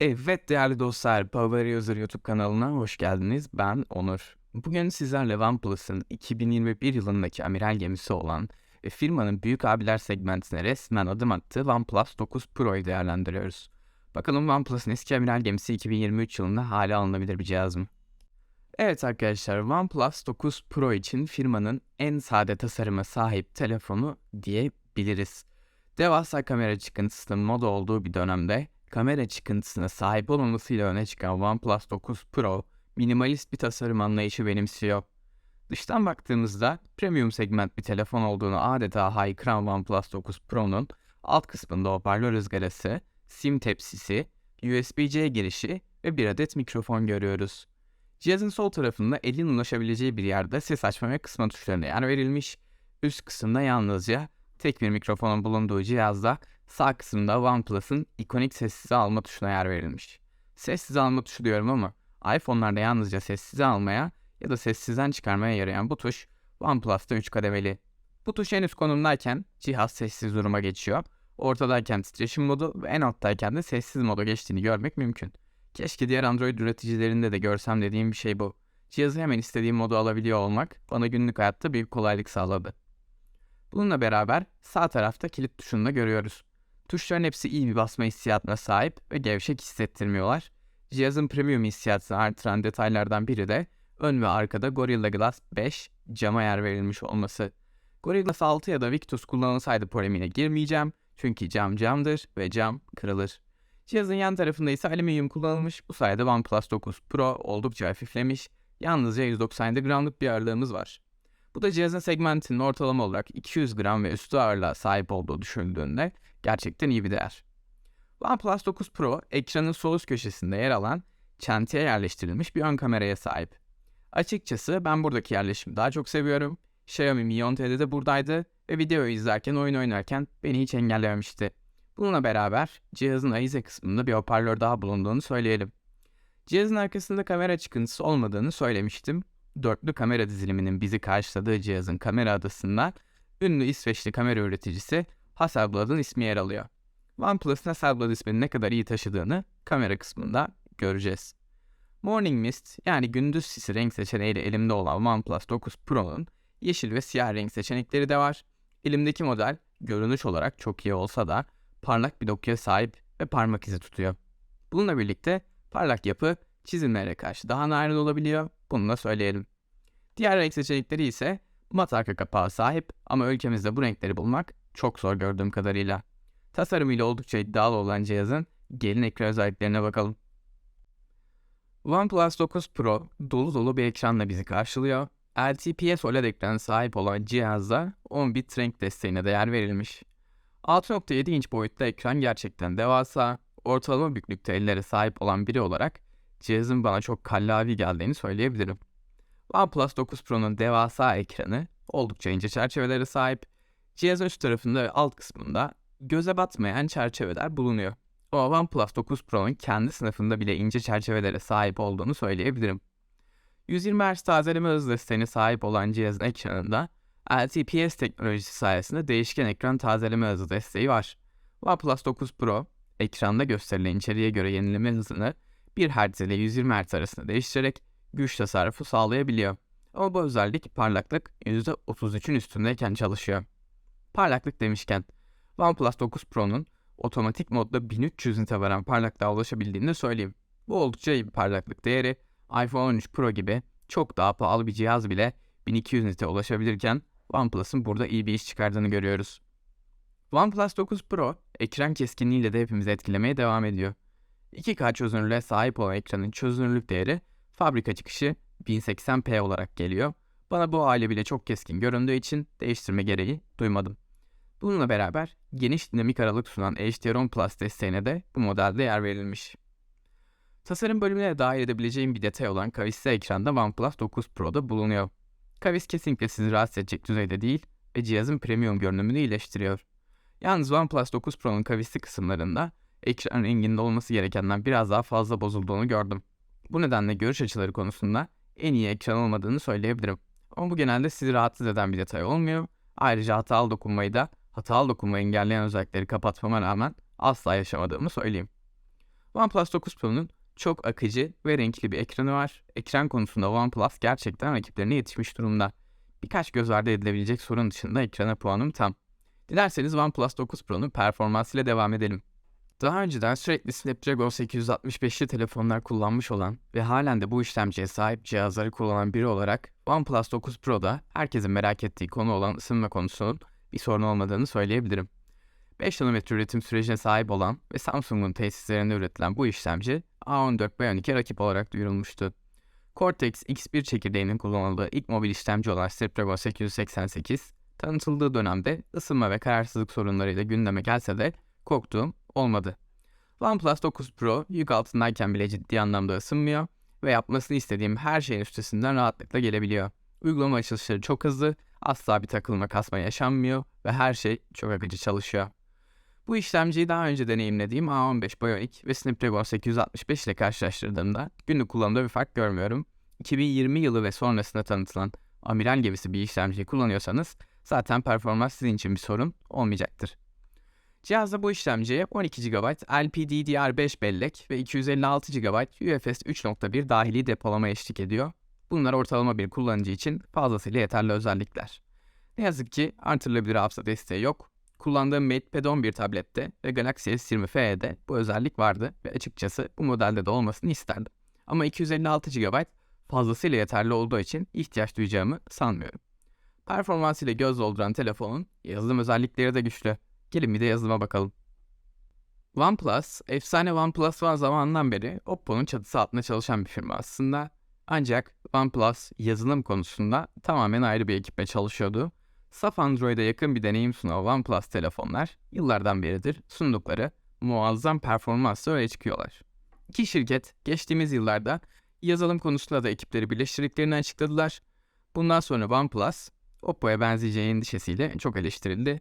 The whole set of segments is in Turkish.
Evet değerli dostlar, Power User YouTube kanalına hoş geldiniz. Ben Onur. Bugün sizlerle OnePlus'ın 2021 yılındaki amiral gemisi olan ve firmanın büyük abiler segmentine resmen adım attığı OnePlus 9 Pro'yu değerlendiriyoruz. Bakalım OnePlus'ın eski amiral gemisi 2023 yılında hale alınabilir bir cihaz mı? Evet arkadaşlar OnePlus 9 Pro için firmanın en sade tasarıma sahip telefonu diyebiliriz. Devasa kamera çıkıntısının moda olduğu bir dönemde kamera çıkıntısına sahip olmamasıyla öne çıkan OnePlus 9 Pro minimalist bir tasarım anlayışı benimsiyor. Dıştan baktığımızda premium segment bir telefon olduğunu adeta haykıran OnePlus 9 Pro'nun alt kısmında hoparlör ızgarası, sim tepsisi, USB-C girişi ve bir adet mikrofon görüyoruz. Cihazın sol tarafında elin ulaşabileceği bir yerde ses açma ve kısma tuşlarına yer verilmiş. Üst kısımda yalnızca tek bir mikrofonun bulunduğu cihazda sağ kısımda OnePlus'ın ikonik sessize alma tuşuna yer verilmiş. Sessize alma tuşu diyorum ama iPhone'larda yalnızca sessize almaya ya da sessizden çıkarmaya yarayan bu tuş OnePlus'ta 3 kademeli. Bu tuş en üst konumdayken cihaz sessiz duruma geçiyor. Ortadayken titreşim modu ve en alttayken de sessiz moda geçtiğini görmek mümkün. Keşke diğer Android üreticilerinde de görsem dediğim bir şey bu. Cihazı hemen istediğim modu alabiliyor olmak bana günlük hayatta büyük kolaylık sağladı. Bununla beraber sağ tarafta kilit tuşunu da görüyoruz. Tuşların hepsi iyi bir basma hissiyatına sahip ve gevşek hissettirmiyorlar. Cihazın premium hissiyatını artıran detaylardan biri de ön ve arkada Gorilla Glass 5 cama yer verilmiş olması. Gorilla Glass 6 ya da Victus kullanılsaydı polemiğine girmeyeceğim çünkü cam camdır ve cam kırılır. Cihazın yan tarafında ise alüminyum kullanılmış. Bu sayede OnePlus 9 Pro oldukça hafiflemiş. Yalnızca 197 gramlık bir ağırlığımız var. Bu da cihazın segmentinin ortalama olarak 200 gram ve üstü ağırlığa sahip olduğu düşünüldüğünde gerçekten iyi bir değer. OnePlus 9 Pro ekranın sol üst köşesinde yer alan çentiye yerleştirilmiş bir ön kameraya sahip. Açıkçası ben buradaki yerleşimi daha çok seviyorum. Xiaomi Mi 10T'de de buradaydı ve videoyu izlerken oyun oynarken beni hiç engellememişti. Bununla beraber cihazın ayize kısmında bir hoparlör daha bulunduğunu söyleyelim. Cihazın arkasında kamera çıkıntısı olmadığını söylemiştim. Dörtlü kamera diziliminin bizi karşıladığı cihazın kamera adasında ünlü İsveçli kamera üreticisi Hasselblad'ın ismi yer alıyor. OnePlus'ın Hasselblad ismini ne kadar iyi taşıdığını kamera kısmında göreceğiz. Morning Mist yani gündüz sisi renk seçeneğiyle elimde olan OnePlus 9 Pro'nun yeşil ve siyah renk seçenekleri de var. Elimdeki model görünüş olarak çok iyi olsa da parlak bir dokuya sahip ve parmak izi tutuyor. Bununla birlikte parlak yapı çizimlere karşı daha narin olabiliyor. Bunu da söyleyelim. Diğer renk seçenekleri ise mat arka kapağı sahip ama ülkemizde bu renkleri bulmak çok zor gördüğüm kadarıyla. Tasarımıyla oldukça iddialı olan cihazın gelin ekran özelliklerine bakalım. OnePlus 9 Pro dolu dolu bir ekranla bizi karşılıyor. LTPS OLED ekran sahip olan cihazda 10 bit renk desteğine de yer verilmiş. 6.7 inç boyutta ekran gerçekten devasa, ortalama büyüklükte ellere sahip olan biri olarak cihazın bana çok kallavi geldiğini söyleyebilirim. OnePlus 9 Pro'nun devasa ekranı oldukça ince çerçevelere sahip. Cihazın üst tarafında ve alt kısmında göze batmayan çerçeveler bulunuyor. Ama OnePlus 9 Pro'nun kendi sınıfında bile ince çerçevelere sahip olduğunu söyleyebilirim. 120 Hz tazeleme hız desteğine sahip olan cihazın ekranında LTPS teknolojisi sayesinde değişken ekran tazeleme hızı desteği var. OnePlus 9 Pro, ekranda gösterilen içeriğe göre yenileme hızını 1 Hz ile 120 Hz arasında değiştirerek güç tasarrufu sağlayabiliyor. Ama bu özellik parlaklık %33'ün üstündeyken çalışıyor. Parlaklık demişken, OnePlus 9 Pro'nun otomatik modda 1300 nite varan parlaklığa ulaşabildiğini de söyleyeyim. Bu oldukça iyi bir parlaklık değeri. iPhone 13 Pro gibi çok daha pahalı bir cihaz bile 1200 nite ulaşabilirken OnePlus'ın burada iyi bir iş çıkardığını görüyoruz. OnePlus 9 Pro ekran keskinliğiyle de hepimizi etkilemeye devam ediyor. 2K çözünürlüğe sahip olan ekranın çözünürlük değeri fabrika çıkışı 1080p olarak geliyor. Bana bu hali bile çok keskin göründüğü için değiştirme gereği duymadım. Bununla beraber geniş dinamik aralık sunan HDR10 Plus desteğine de bu modelde yer verilmiş. Tasarım bölümüne dahil edebileceğim bir detay olan kavisli ekranda OnePlus 9 Pro'da bulunuyor. Kavis kesinlikle sizi rahatsız edecek düzeyde değil ve cihazın premium görünümünü iyileştiriyor. Yalnız OnePlus 9 Pro'nun kavisli kısımlarında ekran renginde olması gerekenden biraz daha fazla bozulduğunu gördüm. Bu nedenle görüş açıları konusunda en iyi ekran olmadığını söyleyebilirim. Ama bu genelde sizi rahatsız eden bir detay olmuyor. Ayrıca hatalı dokunmayı da hatalı dokunmayı engelleyen özellikleri kapatmama rağmen asla yaşamadığımı söyleyeyim. OnePlus 9 Pro'nun çok akıcı ve renkli bir ekranı var. Ekran konusunda OnePlus gerçekten rakiplerine yetişmiş durumda. Birkaç göz ardı edilebilecek sorun dışında ekrana puanım tam. Dilerseniz OnePlus 9 Pro'nun performansıyla devam edelim. Daha önceden sürekli Snapdragon 865'li telefonlar kullanmış olan ve halen de bu işlemciye sahip cihazları kullanan biri olarak OnePlus 9 Pro'da herkesin merak ettiği konu olan ısınma konusunun bir sorun olmadığını söyleyebilirim. 5 nanometre üretim sürecine sahip olan ve Samsung'un tesislerinde üretilen bu işlemci A14 Bionic rakip olarak duyurulmuştu. Cortex X1 çekirdeğinin kullanıldığı ilk mobil işlemci olan Snapdragon 888, tanıtıldığı dönemde ısınma ve kararsızlık sorunlarıyla gündeme gelse de korktuğum olmadı. OnePlus 9 Pro yük altındayken bile ciddi anlamda ısınmıyor ve yapmasını istediğim her şeyin üstesinden rahatlıkla gelebiliyor. Uygulama açılışları çok hızlı, asla bir takılma kasma yaşanmıyor ve her şey çok akıcı çalışıyor. Bu işlemciyi daha önce deneyimlediğim A15 Bionic ve Snapdragon 865 ile karşılaştırdığımda günlük kullanımda bir fark görmüyorum. 2020 yılı ve sonrasında tanıtılan amiral gemisi bir işlemciyi kullanıyorsanız zaten performans sizin için bir sorun olmayacaktır. Cihazda bu işlemciye 12 GB LPDDR5 bellek ve 256 GB UFS 3.1 dahili depolama eşlik ediyor. Bunlar ortalama bir kullanıcı için fazlasıyla yeterli özellikler. Ne yazık ki artırılabilir hafıza desteği yok. Kullandığım MatePad 11 tablette ve Galaxy S20 FE'de bu özellik vardı ve açıkçası bu modelde de olmasını isterdim. Ama 256 GB fazlasıyla yeterli olduğu için ihtiyaç duyacağımı sanmıyorum. Performansıyla göz dolduran telefonun yazılım özellikleri de güçlü. Gelin bir de yazılıma bakalım. OnePlus, efsane OnePlus One zamanından beri Oppo'nun çatısı altında çalışan bir firma aslında. Ancak OnePlus yazılım konusunda tamamen ayrı bir ekiple çalışıyordu. Saf Android'e yakın bir deneyim sunan OnePlus telefonlar yıllardan beridir sundukları muazzam performansla öne çıkıyorlar. İki şirket geçtiğimiz yıllarda yazılım konusunda da ekipleri birleştirdiklerini açıkladılar. Bundan sonra OnePlus, Oppo'ya benzeyeceği endişesiyle çok eleştirildi.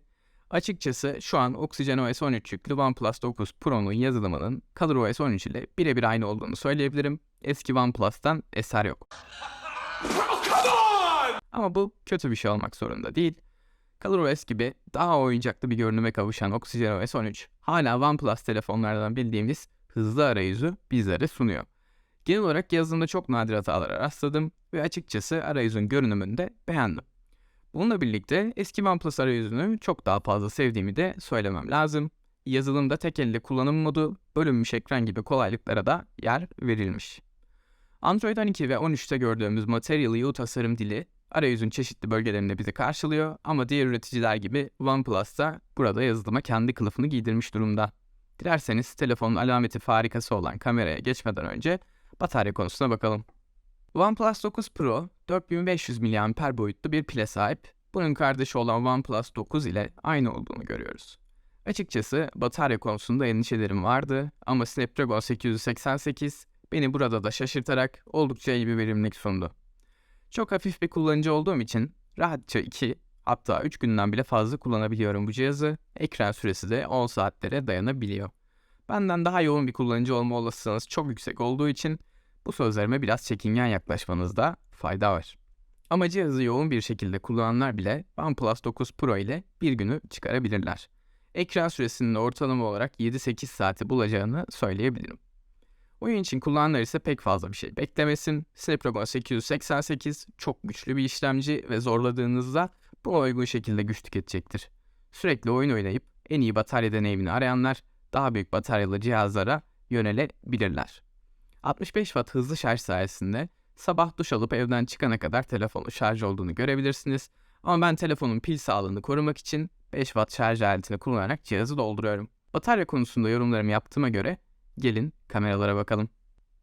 Açıkçası şu an OxygenOS 13 yüklü OnePlus 9 Pro'nun yazılımının ColorOS 13 ile birebir aynı olduğunu söyleyebilirim. Eski OnePlus'tan eser yok. Ama bu kötü bir şey olmak zorunda değil. ColorOS gibi daha oyuncaklı bir görünüme kavuşan OxygenOS 13 hala OnePlus telefonlardan bildiğimiz hızlı arayüzü bizlere sunuyor. Genel olarak yazılımda çok nadir hatalara rastladım ve açıkçası arayüzün görünümünü de beğendim. Bununla birlikte eski OnePlus arayüzünü çok daha fazla sevdiğimi de söylemem lazım. Yazılımda tek elle kullanım modu, bölünmüş ekran gibi kolaylıklara da yer verilmiş. Android 12 ve 13'te gördüğümüz Material U tasarım dili arayüzün çeşitli bölgelerinde bizi karşılıyor ama diğer üreticiler gibi OnePlus da burada yazılıma kendi kılıfını giydirmiş durumda. Dilerseniz telefonun alameti farikası olan kameraya geçmeden önce batarya konusuna bakalım. OnePlus 9 Pro 4500 mAh boyutlu bir pile sahip. Bunun kardeşi olan OnePlus 9 ile aynı olduğunu görüyoruz. Açıkçası batarya konusunda endişelerim vardı ama Snapdragon 888 beni burada da şaşırtarak oldukça iyi bir verimlilik sundu. Çok hafif bir kullanıcı olduğum için rahatça 2 hatta 3 günden bile fazla kullanabiliyorum bu cihazı. Ekran süresi de 10 saatlere dayanabiliyor. Benden daha yoğun bir kullanıcı olma olasılığınız çok yüksek olduğu için bu sözlerime biraz çekingen yaklaşmanızda fayda var. Ama cihazı yoğun bir şekilde kullananlar bile OnePlus 9 Pro ile bir günü çıkarabilirler. Ekran süresinin ortalama olarak 7-8 saati bulacağını söyleyebilirim. Oyun için kullananlar ise pek fazla bir şey beklemesin. Snapdragon 888 çok güçlü bir işlemci ve zorladığınızda buna uygun şekilde güç tüketecektir. Sürekli oyun oynayıp en iyi batarya deneyimini arayanlar daha büyük bataryalı cihazlara yönelebilirler. 65 Watt hızlı şarj sayesinde sabah duş alıp evden çıkana kadar telefonun şarj olduğunu görebilirsiniz. Ama ben telefonun pil sağlığını korumak için 5 Watt şarj aletini kullanarak cihazı dolduruyorum. Batarya konusunda yorumlarımı yaptığıma göre gelin kameralara bakalım.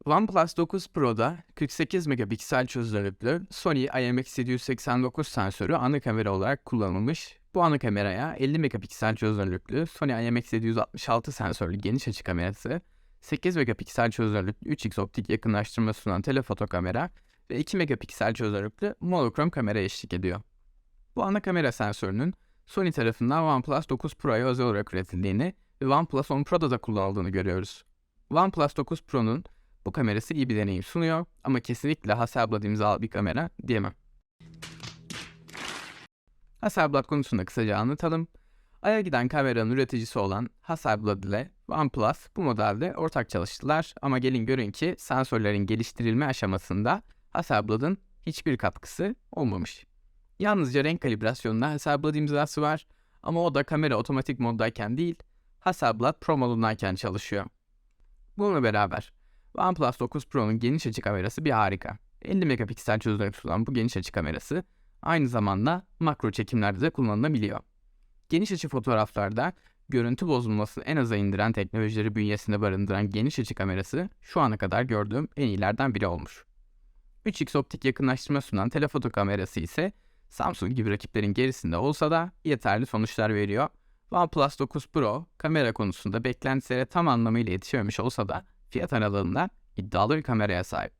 OnePlus 9 Pro'da 48 megapiksel çözünürlüklü Sony IMX789 sensörü ana kamera olarak kullanılmış. Bu ana kameraya 50 megapiksel çözünürlüklü Sony IMX766 sensörlü geniş açı kamerası 8 megapiksel çözünürlüklü 3x optik yakınlaştırma sunan telefoto kamera ve 2 megapiksel çözünürlüklü monokrom kamera eşlik ediyor. Bu ana kamera sensörünün Sony tarafından OnePlus 9 Pro'ya özel olarak üretildiğini ve OnePlus 10 Pro'da da kullanıldığını görüyoruz. OnePlus 9 Pro'nun bu kamerası iyi bir deneyim sunuyor ama kesinlikle Hasselblad imzalı bir kamera diyemem. Hasselblad konusunda kısaca anlatalım. Ay'a giden kameranın üreticisi olan Hasselblad ile OnePlus bu modelde ortak çalıştılar ama gelin görün ki sensörlerin geliştirilme aşamasında Hasselblad'ın hiçbir katkısı olmamış. Yalnızca renk kalibrasyonunda Hasselblad imzası var ama o da kamera otomatik moddayken değil, Hasselblad Pro modundayken çalışıyor. Bununla beraber OnePlus 9 Pro'nun geniş açı kamerası bir harika. 50 megapiksel çözünürlük sunan bu geniş açı kamerası aynı zamanda makro çekimlerde de kullanılabiliyor. Geniş açı fotoğraflarda görüntü bozulmasını en aza indiren teknolojileri bünyesinde barındıran geniş açı kamerası şu ana kadar gördüğüm en iyilerden biri olmuş. 3x optik yakınlaştırma sunan telefoto kamerası ise Samsung gibi rakiplerin gerisinde olsa da yeterli sonuçlar veriyor. OnePlus 9 Pro kamera konusunda beklentilere tam anlamıyla yetişememiş olsa da fiyat aralığında iddialı bir kameraya sahip.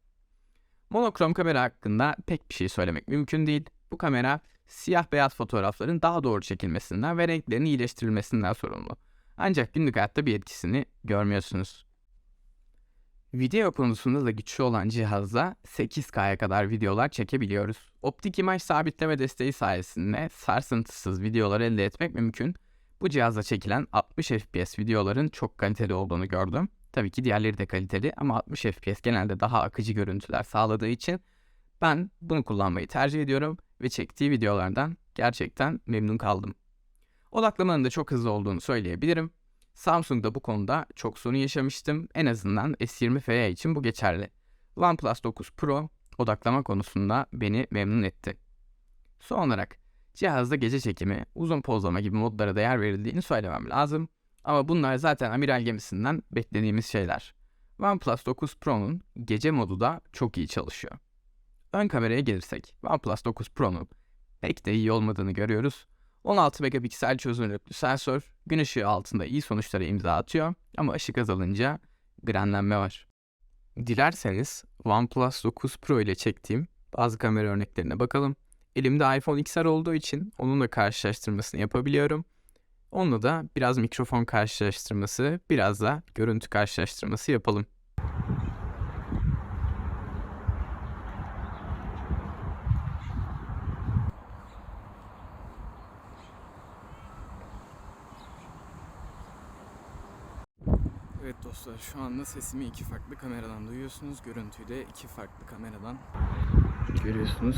Monokrom kamera hakkında pek bir şey söylemek mümkün değil. Bu kamera siyah beyaz fotoğrafların daha doğru çekilmesinden ve renklerin iyileştirilmesinden sorumlu. Ancak günlük hayatta bir etkisini görmüyorsunuz. Video konusunda da güçlü olan cihazla 8K'ya kadar videolar çekebiliyoruz. Optik imaj sabitleme desteği sayesinde sarsıntısız videolar elde etmek mümkün. Bu cihazla çekilen 60 FPS videoların çok kaliteli olduğunu gördüm. Tabii ki diğerleri de kaliteli ama 60 FPS genelde daha akıcı görüntüler sağladığı için ben bunu kullanmayı tercih ediyorum ve çektiği videolardan gerçekten memnun kaldım. Odaklamanın da çok hızlı olduğunu söyleyebilirim. Samsung'da bu konuda çok sorun yaşamıştım. En azından S20 FE için bu geçerli. OnePlus 9 Pro odaklama konusunda beni memnun etti. Son olarak cihazda gece çekimi, uzun pozlama gibi modlara değer verildiğini söylemem lazım. Ama bunlar zaten amiral gemisinden beklediğimiz şeyler. OnePlus 9 Pro'nun gece modu da çok iyi çalışıyor. Ön kameraya gelirsek OnePlus 9 Pro'nun pek de iyi olmadığını görüyoruz. 16 megapiksel çözünürlüklü sensör gün ışığı altında iyi sonuçlara imza atıyor ama ışık azalınca grenlenme var. Dilerseniz OnePlus 9 Pro ile çektiğim bazı kamera örneklerine bakalım. Elimde iPhone XR olduğu için onunla karşılaştırmasını yapabiliyorum. Onunla da biraz mikrofon karşılaştırması, biraz da görüntü karşılaştırması yapalım. Evet dostlar şu anda sesimi iki farklı kameradan duyuyorsunuz. Görüntüyü de iki farklı kameradan görüyorsunuz.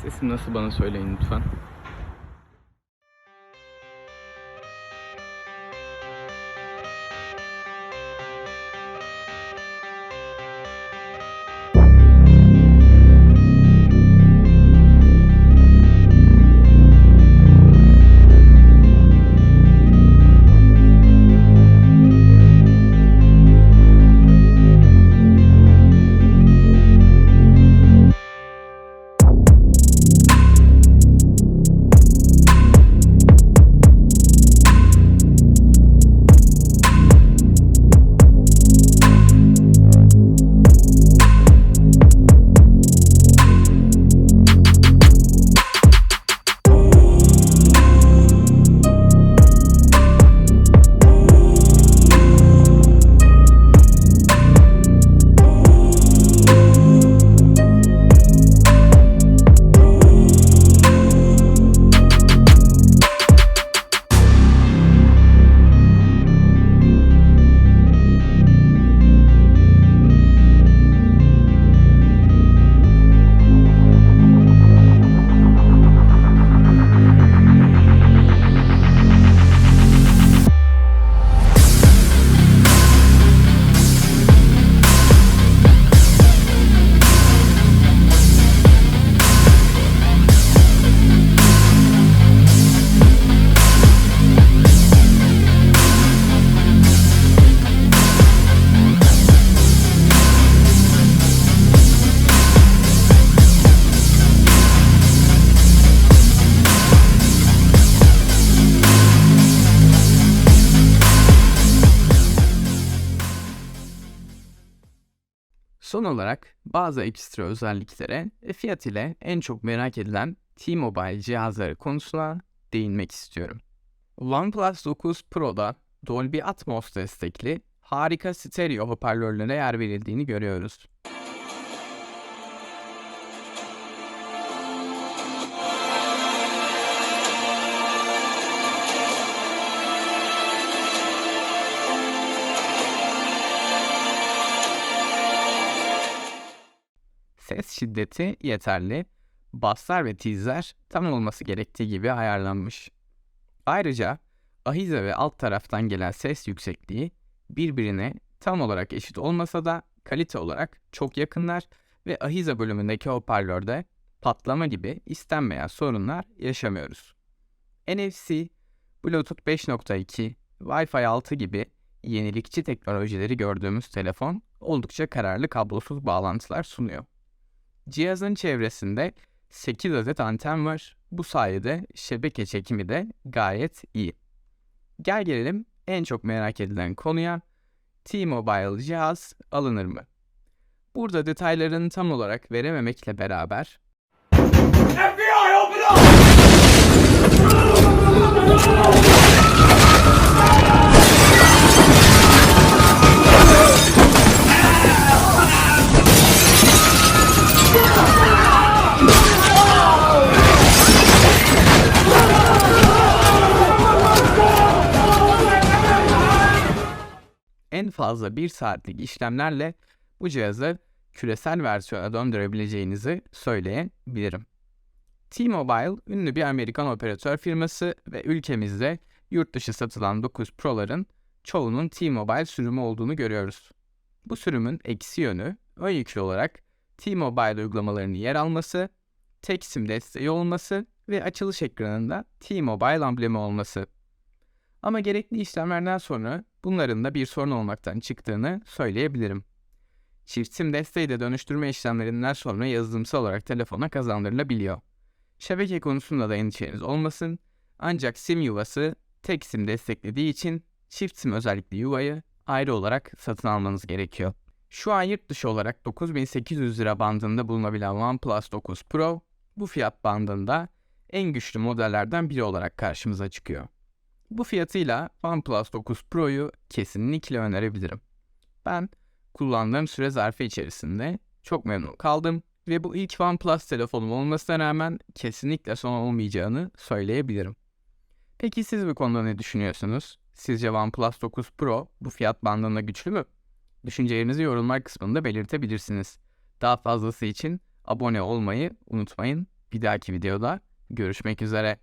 Sesim nasıl bana söyleyin lütfen. Son olarak bazı ekstra özelliklere ve fiyat ile en çok merak edilen T-Mobile cihazları konusuna değinmek istiyorum. OnePlus 9 Pro'da Dolby Atmos destekli harika stereo hoparlörlere yer verildiğini görüyoruz. Şiddeti yeterli. Basslar ve tizler tam olması gerektiği gibi ayarlanmış. Ayrıca ahize ve alt taraftan gelen ses yüksekliği birbirine tam olarak eşit olmasa da kalite olarak çok yakınlar ve ahize bölümündeki hoparlörde patlama gibi istenmeyen sorunlar yaşamıyoruz. NFC, Bluetooth 5.2, Wi-Fi 6 gibi yenilikçi teknolojileri gördüğümüz telefon oldukça kararlı kablosuz bağlantılar sunuyor. Cihazın çevresinde 8 adet anten var. Bu sayede şebeke çekimi de gayet iyi. Gel gelelim en çok merak edilen konuya. T-Mobile cihaz alınır mı? Burada detaylarını tam olarak verememekle beraber FBI, open up! Fazla 1 saatlik işlemlerle bu cihazı küresel versiyona döndürebileceğinizi söyleyebilirim. T-Mobile ünlü bir Amerikan operatör firması ve ülkemizde yurt dışı satılan 9 Pro'ların çoğunun T-Mobile sürümü olduğunu görüyoruz. Bu sürümün eksi yönü ön yüklü olarak T-Mobile uygulamalarının yer alması, tek sim desteği olması ve açılış ekranında T-Mobile amblemi olması. Ama gerekli işlemlerden sonra bunların da bir sorun olmaktan çıktığını söyleyebilirim. Çift sim desteği de dönüştürme işlemlerinden sonra yazılımsal olarak telefona kazandırılabiliyor. Şebeke konusunda da endişeniz olmasın. Ancak sim yuvası tek sim desteklediği için çift sim özellikli yuvayı ayrı olarak satın almanız gerekiyor. Şu an yurt dışı olarak 9800 lira bandında bulunabilen OnePlus 9 Pro bu fiyat bandında en güçlü modellerden biri olarak karşımıza çıkıyor. Bu fiyatıyla OnePlus 9 Pro'yu kesinlikle önerebilirim. Ben kullandığım süre zarfı içerisinde çok memnun kaldım ve bu ilk OnePlus telefonum olmasına rağmen kesinlikle son olmayacağını söyleyebilirim. Peki siz bu konuda ne düşünüyorsunuz? Sizce OnePlus 9 Pro bu fiyat bandında güçlü mü? Düşüncelerinizi yorumlar kısmında belirtebilirsiniz. Daha fazlası için abone olmayı unutmayın. Bir dahaki videoda görüşmek üzere.